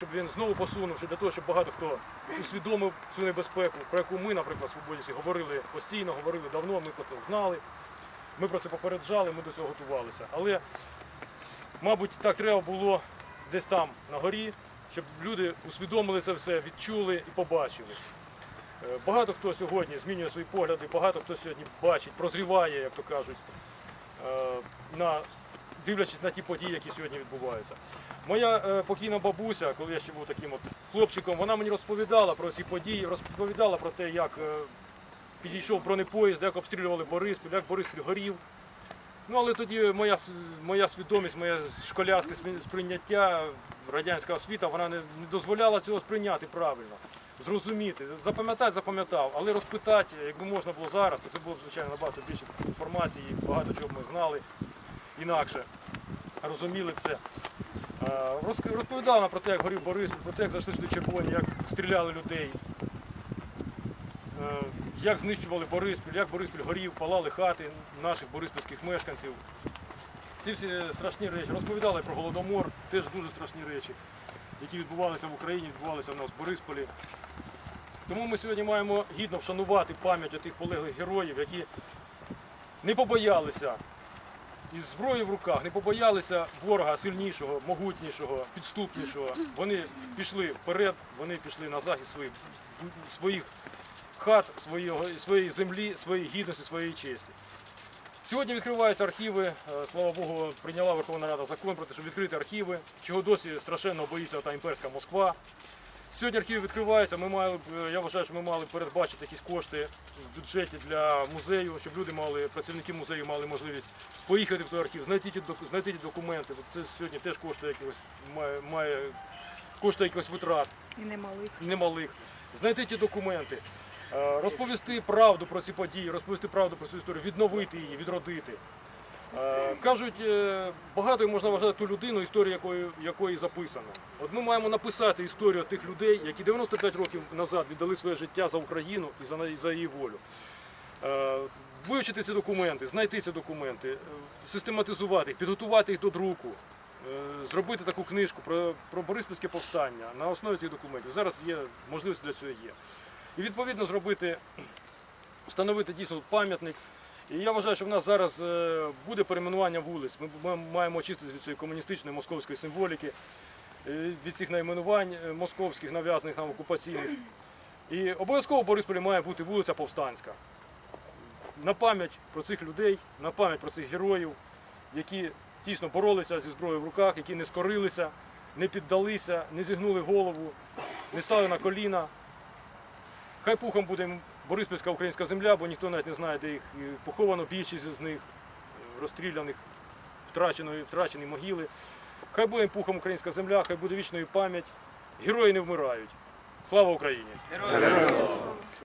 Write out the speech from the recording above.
Щоб він знову посунув, для того, щоб багато хто усвідомив цю небезпеку, про яку ми, наприклад, свободівці, говорили постійно, говорили давно, ми про це знали, ми про це попереджали, ми до цього готувалися. Але, мабуть, так треба було десь там на горі, щоб люди усвідомили це все, відчули і побачили. Е, Багато хто сьогодні змінює свої погляди, багато хто сьогодні бачить, прозріває, як то кажуть, е, на, дивлячись на ті події, які сьогодні відбуваються. Моя е, покійна бабуся, коли я ще був таким от хлопчиком, вона мені розповідала про ці події, розповідала про те, як е, підійшов бронепоїзд, як обстрілювали Бориспіль, як Бориспіль горів. Ну, але тоді моя, моя свідомість, моє школярське сприйняття, радянська освіта, вона не, не дозволяла цього сприйняти правильно, зрозуміти. Запам'ятати, запам'ятав, але розпитати, якби можна було зараз, то це було б, звичайно, набагато більше інформації, багато чого б ми знали інакше, розуміли це. Е, Розповідала про те, як горів Бориспіль, про те, як зайшли сюди червоні, як стріляли людей, е, як знищували Бориспіль, як Бориспіль горів, палали хати наших бориспільських мешканців. Ці всі страшні речі. Розповідали про Голодомор, теж дуже страшні речі, які відбувалися в Україні, відбувалися в нас в Борисполі. Тому ми сьогодні маємо гідно вшанувати пам'ять тих полеглих героїв, які не побоялися із зброєю в руках, не побоялися ворога сильнішого, могутнішого, підступнішого. Вони пішли вперед, вони пішли на захист своїх, своїх хат, своєї, землі, своєї гідності, своєї честі. Сьогодні відкриваються архіви. Е, Слава Богу, прийняла Верховна Рада закон про те, щоб відкрити архіви, чого досі страшенно боїться та імперська Москва. Сьогодні архіви відкриваються. Ми мали, е, я вважаю, що ми мали передбачити якісь кошти в бюджеті для музею, щоб люди мали, працівники музею мали можливість поїхати в той архів, знайти ті, знайти ті документи. Це сьогодні теж коштує якихось, має, має коштує якихось витрат І немалих. немалих, знайти ті документи, е, розповісти правду про ці події, розповісти правду про цю історію, відновити її, відродити. Е, Кажуть, е, багатою можна вважати ту людину, історія якої, якої записана. От ми маємо написати історію тих людей, які 95 років назад віддали своє життя за Україну і за, її волю. Е, Вивчити ці документи, знайти ці документи, систематизувати їх, підготувати їх до друку, зробити таку книжку про, про Бориспільське повстання на основі цих документів. Зараз є можливість для цього є. І відповідно зробити, встановити дійсно пам'ятник. І я вважаю, що в нас зараз е, буде перейменування вулиць. Ми, маємо очиститися від цієї комуністичної московської символіки, е, від цих найменувань е, московських, нав'язаних нам окупаційних. І обов'язково Борисполі має бути вулиця Повстанська. На пам'ять про цих людей, на пам'ять про цих героїв, які дійсно боролися зі зброєю в руках, які не скорилися, не піддалися, не зігнули голову, не стали на коліна. Хай пухом буде Бориспільська українська земля, бо ніхто навіть не знає, де їх поховано більшість з них, е, розстріляних, втраченої, втрачені могили. Хай буде пухом українська земля, хай буде вічною пам'ять. Герої не вмирають. Слава Україні!